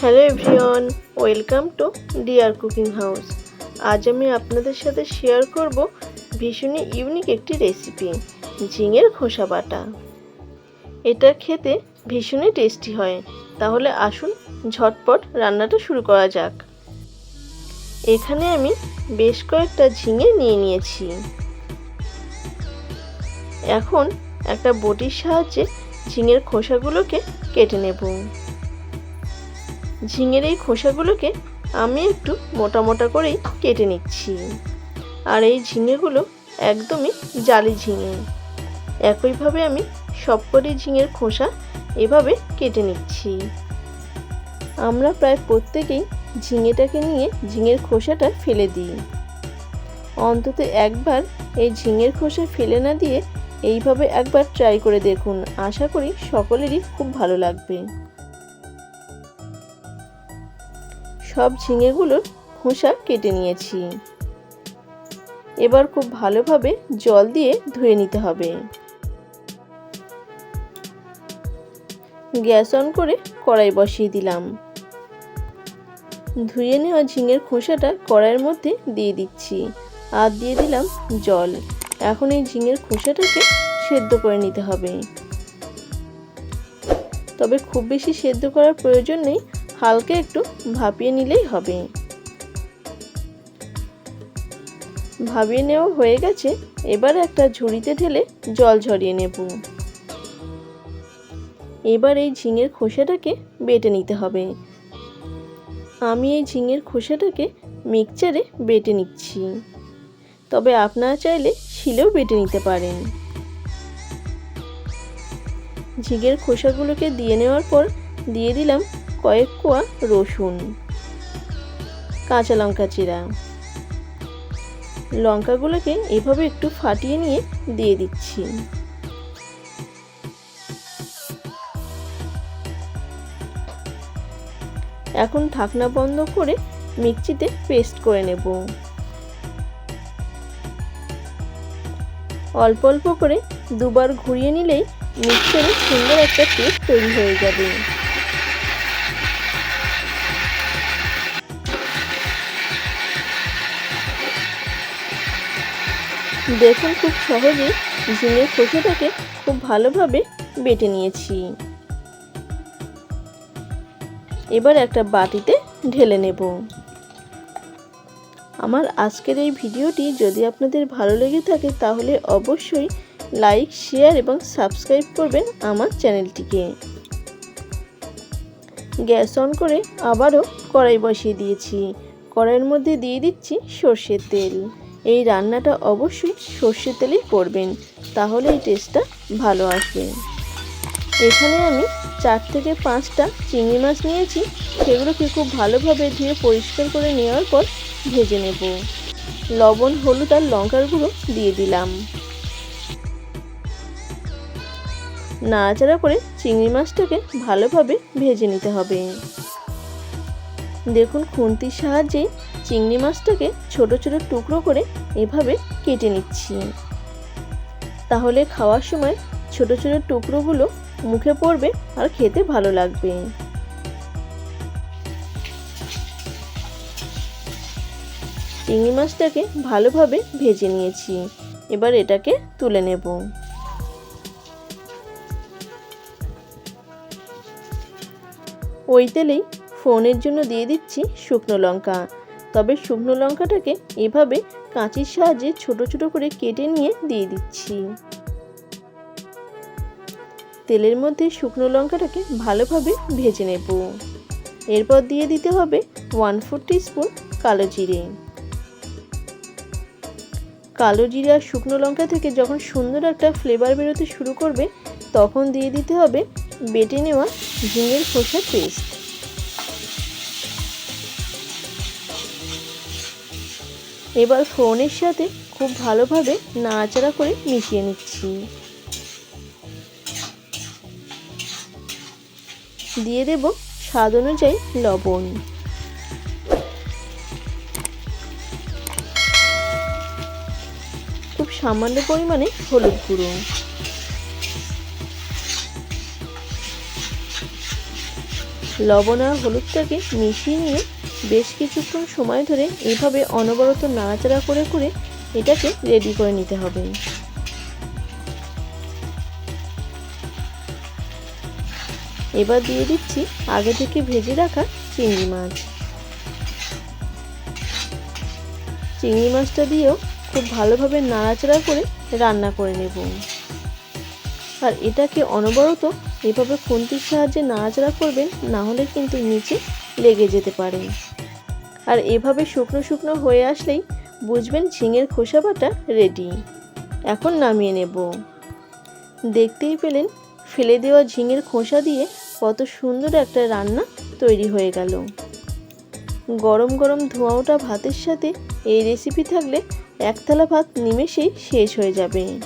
Hello everyone, welcome to Dear Cooking House. আজ আমি আপনাদের সাথে শেয়ার করব ভীষণই ইউনিক একটি রেসিপি, ঝিঙের খোসা বাটা। এটা খেতে ভীষণই টেস্টি হয়। তাহলে আসুন ঝটপট রান্নাটা শুরু করা যাক। এখানে আমি বেশ কয়েকটা ঝিঙে নিয়ে নিয়েছি। এখন একটা বটির সাহায্যে ঝিঙের খোসাগুলোকে কেটে নেব। ঝিঙের এই খোসাগুলোকে আমি একটু মোটা মোটা করেই কেটে নিচ্ছি। আর এই ঝিঙেগুলো একদমই জালি ঝিঙে। একইভাবে আমি সবকটি ঝিঙের খোসা এভাবে কেটে নিচ্ছি। আমরা প্রায় প্রত্যেকেই ঝিঙেটাকে নিয়ে ঝিঙের খোসাটা ফেলে দিই। অন্তত একবার এই ঝিঙের খোসা ফেলে না দিয়ে এইভাবে একবার ট্রাই করে দেখুন। আশা করি সকলেরই খুব ভালো লাগবে। সব ঝিঙেগুলোর খোসা কেটে নিয়েছি। এবার খুব ভালোভাবে জল দিয়ে ধুয়ে নিতে হবে। গ্যাস অন করে কড়াই বসিয়ে দিলাম। ধুয়ে নেওয়া ঝিঙের খোসাটা কড়াইয়ের মধ্যে দিয়ে দিচ্ছি। আর দিয়ে দিলাম জল। এখন এই ঝিঙের খোসাটাকে সেদ্ধ করে নিতে হবে। তবে খুব বেশি সেদ্ধ করার প্রয়োজন নেই। হালকা একটু ভাপিয়ে নিলেই হবে। ভাবিয়ে নেওয়া হয়ে গেছে, এবার একটা ঝুড়িতে ঢেলে জল ঝরিয়ে নেব। এবার এই ঝিঙের খোসাটাকে বেটে নিতে হবে। আমি এই ঝিঙের খোসাটাকে মিক্সচারে বেটে নিচ্ছি। তবে আপনারা চাইলে শিলেও বেটে নিতে পারেন। ঝিঙের খোসাগুলোকে দিয়ে নেওয়ার পর দিয়ে দিলাম কয়েক কোয়া রসুন, কাঁচা লঙ্কা চিরা। লঙ্কাগুলোকে এভাবে একটু ফাটিয়ে নিয়ে দিয়ে দিচ্ছি। এখন ঢাকনা বন্ধ করে মিক্সিতে পেস্ট করে নেব। অল্প অল্প করে দুবার ঘুরিয়ে নিলেই মিক্সচারে সুন্দর একটা পেস্ট তৈরি হয়ে যাবে। দেখুন খুব সহজে ঝিঙের খোসাটাকে খুব ভালোভাবে বেটে নিয়েছি। এবার একটা বাটিতে ঢেলে নেব। আমার আজকের এই ভিডিওটি যদি আপনাদের ভালো লেগে থাকে তাহলে অবশ্যই লাইক, শেয়ার এবং সাবস্ক্রাইব করবেন আমার চ্যানেলটিকে। গ্যাস অন করে আবারও কড়াই বসিয়ে দিয়েছি। কড়াইয়ের মধ্যে দিয়ে দিচ্ছি সর্ষের তেল। এই রান্নাটা অবশ্যই সর্ষের তেলেই করবেন তাহলে এই টেস্টটা ভালো আসবে। এখানে আমি চার থেকে পাঁচটা চিংড়ি মাছ নিয়েছি, সেগুলোকে খুব ভালোভাবে ধুয়ে পরিষ্কার করে নেওয়ার পর ভেজে নেব। লবণ, হলুদ আর লঙ্কার গুঁড়ো দিয়ে দিলাম। নাড়াচাড়া করে চিংড়ি মাছটাকে ভালোভাবে ভেজে নিতে হবে। দেখুন খুন্তির সাহায্যেই চিংড়ি মাছটাকে ছোট ছোট টুকরো করে এভাবে কেটে নিচ্ছি। তাহলে খাওয়ার সময় ছোট ছোট টুকরোগুলো মুখে পড়বে আর খেতে ভালো লাগবে। চিংড়ি মাছটাকে ভালোভাবে ভেজে নিয়েছি। এবার এটাকে তুলে নেব। ওই তেলেই ফোনের জন্য দিয়ে দিচ্ছি শুকনো লঙ্কা। তবে শুকনো লঙ্কাটাকে এভাবে কাঁচির সাহায্যে ছোট ছোট করে কেটে নিয়ে দিয়ে দিচ্ছি। তেলের মধ্যে শুকনো লঙ্কাটাকে ভালোভাবে ভেজে নেব। এরপর দিয়ে দিতে হবে ওয়ান ফোর স্পুন কালো জিরে। কালো জিরে আর শুকনো লঙ্কা থেকে যখন সুন্দর একটা ফ্লেভার বেরোতে শুরু করবে, তখন দিয়ে দিতে হবে বেটে নেওয়া ঝিঙের খোসা পেস্ট। এবার ফোনের সাথে খুব ভালোভাবে নাড়াচাড়া করে মিশিয়ে নিচ্ছি। দিয়ে দেব স্বাদ অনুযায়ী লবণ। খুব সামান্য পরিমাণে হলুদ গুঁড়ো। লবণ আর হলুদটাকে মিশিয়ে নিয়ে বেশ কিছুক্ষণ সময় ধরে এভাবে অনবরত নাড়াচাড়া করে করে এটাকে রেডি করে নিতে হবে। এবার দিয়ে দিচ্ছি আগে থেকে ভেজে রাখা চিংড়ি মাছ। চিংড়ি মাছটা দিয়েও খুব ভালোভাবে নাড়াচাড়া করে রান্না করে নেব। আর এটাকে অনবরত এভাবে খুন্তির সাহায্যে নাড়াচাড়া করবেন, না হলে কিন্তু নিচে লেগে যেতে পারে। আর এভাবে শুকনো শুকনো হয়ে আসলেই বুঝবেন ঝিঙের খোসা বাটা রেডি এখন নামিয়ে নেব। দেখতেই পেলেন, ফেলে দেওয়া ঝিঙের খোসা দিয়ে কত সুন্দর একটা রান্না তৈরি হয়ে গেল। গরম গরম ধোঁয়া ওঠা ভাতের সাথে এই রেসিপি থাকলে এক থালা ভাত নিমেষেই শেষ হয়ে যাবে।